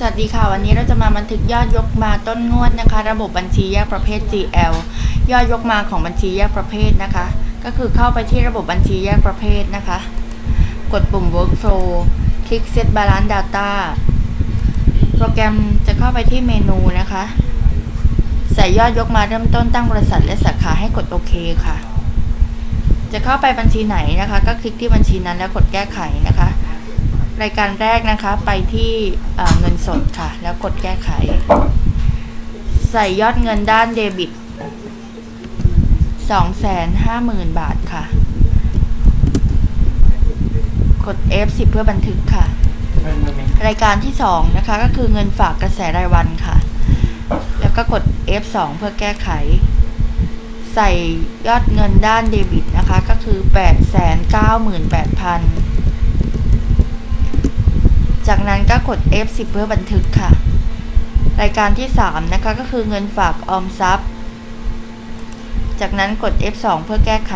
สวัสดีค่ะ วันนี้เราจะมาบันทึกยอดยกมาต้นงวดนะคะ ระบบบัญชีแยกประเภท GL ยอดยกมาของบัญชีแยกประเภทนะคะ ก็คือเข้าไปที่ระบบบัญชีแยกประเภทนะคะ กดปุ่ม workflow คลิก set balance data โปรแกรมจะเข้าไปที่เมนูนะคะ ใส่ยอดยกมาเริ่มต้นตั้งบริษัทและสาขาให้กดโอเคค่ะ จะเข้าไปบัญชีไหนนะคะ ก็คลิกที่บัญชีนั้นแล้วกดแก้ไขนะคะ รายการแรกนะคะไปที่เงินสดค่ะ แล้วกดแก้ไข ใส่ยอดเงินด้านเดบิต 250,000 บาทค่ะ กด F10 เพื่อบันทึกค่ะ รายการที่ 2 นะคะ ก็คือเงินฝากกระแสรายวันค่ะ แล้วก็กด F2 เพื่อแก้ไข ใส่ยอดเงินด้านเดบิตนะคะ ก็คือ 898,000 จากนั้นก็กด F10 เพื่อบันทึกค่ะ รายการที่ 3 นะคะก็คือเงินฝากออมทรัพย์ จากนั้นกด F2 เพื่อแก้ไข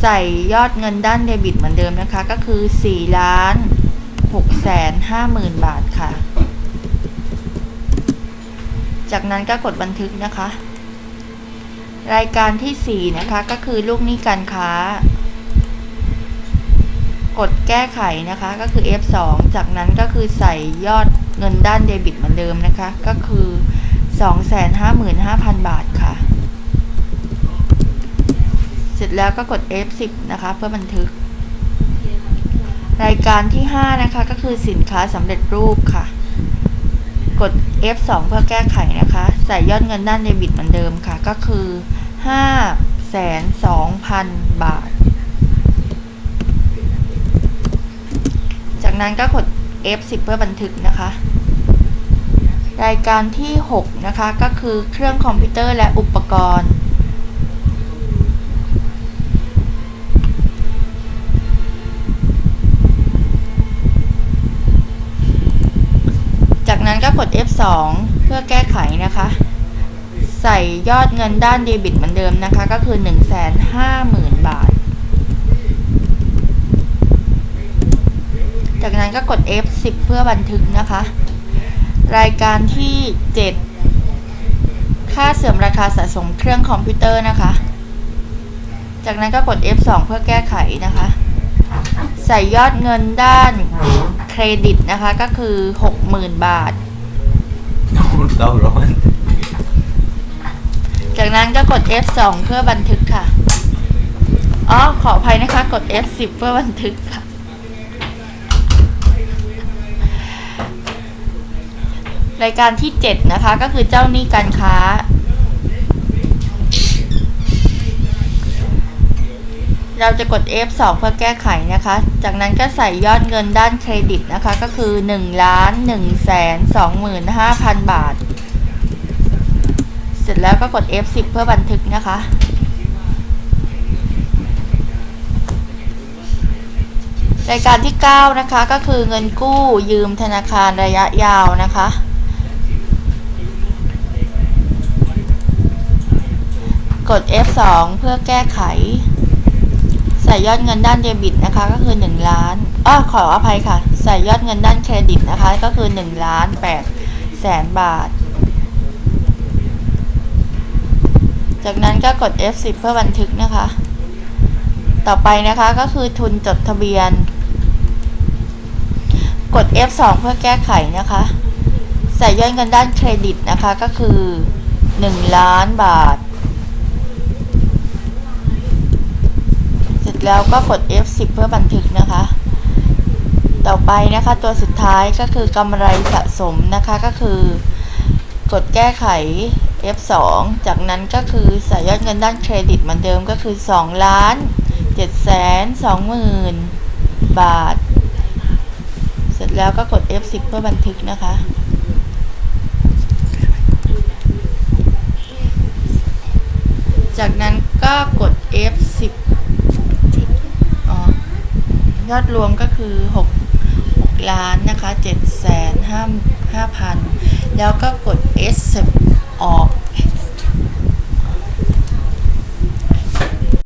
ใส่ยอดเงินด้านเดบิตเหมือนเดิมนะคะ ก็คือ4ล้าน6แสน5หมื่นบาทค่ะ จากนั้นก็กดบันทึกนะคะ รายการที่ 4 นะคะก็คือลูกหนี้การค้า กดแก้ไขนะคะก็คือ F2 จากนั้นก็คือใส่ยอดเงินด้านเดบิตเหมือนเดิมนะคะ ก็คือ 255,000 บาทค่ะ เสร็จแล้วก็กด F10 นะคะ เพื่อบันทึก รายการที่ 5 นะคะ ก็คือสินค้าสำเร็จรูปค่ะ กด F2 เพื่อแก้ไขนะคะ ใส่ยอดเงินด้านเดบิตเหมือนเดิมค่ะ ก็คือ 520,000 บาท จากนั้นก็กด F10 เพื่อบันทึกนะคะ รายการที่ 6 นะคะ ก็คือเครื่องคอมพิวเตอร์และอุปกรณ์ จากนั้นก็กด F2 เพื่อแก้ไขนะคะ ใส่ยอดเงินด้านเดบิตเหมือนเดิมนะคะ ก็คือ 150,000 บาท จากนั้นก็กด F10 เพื่อบันทึกนะคะ รายการที่ 7 ค่าเสื่อมราคาสะสมเครื่องคอมพิวเตอร์นะคะ จากนั้นก็กด F2 เพื่อแก้ไขนะคะ ใส่ยอดเงินด้านเครดิตนะคะก็คือ 60,000 บาท เต้าร้อน จากนั้นก็กด F2 เพื่อบันทึกค่ะ อ๋อ ขออภัยนะคะ กด F10 เพื่อบันทึกค่ะ รายการที่ 7 นะคะ ก็คือเจ้าหนี้การค้า เราจะกด F2 เพื่อแก้ไขนะคะ จากนั้นก็ใส่ยอดเงินด้านเครดิตนะคะ ก็คือ1ล้าน1แสน25,000 บาท เสร็จแล้วก็กด F10 เพื่อบันทึกนะคะรายการที่ 9 นะคะก็คือเงินกู้ยืมธนาคารระยะยาวนะคะ กด F2 เพื่อแก้ไข ใส่ยอดเงินด้านเดบิตนะคะ ก็คือ 1 ล้านอ้อขออภัยค่ะ ใส่ยอดเงินด้านเครดิตนะคะ ก็คือ1ล้าน8แสนบาท จากนั้นก็กด F10 เพื่อบันทึกนะคะ ต่อไปนะคะก็คือทุนจดทะเบียน กด F2 เพื่อแก้ไขนะคะ ใส่ยอดเงินด้านเครดิตนะคะ ก็คือ1ล้านบาท เสร็จ แล้วก็กด F10 เพื่อบันทึกนะคะ ต่อไปนะคะตัวสุดท้ายก็คือกำไรสะสมนะคะก็คือ กดแก้ไข F2 จากนั้นก็คือใส่ยอดเงินด้านเครดิตเหมือนเดิมก็คือ2ล้าน7แสน2หมื่นบาท เสร็จแล้วก็กด F10 เพื่อบันทึกนะคะ จากนั้นก็กด F10 อ๋ อยอดรวมก็คือ 6 6ล้านนะคะ7แสน5 5,000 แล้วก็กด S ออก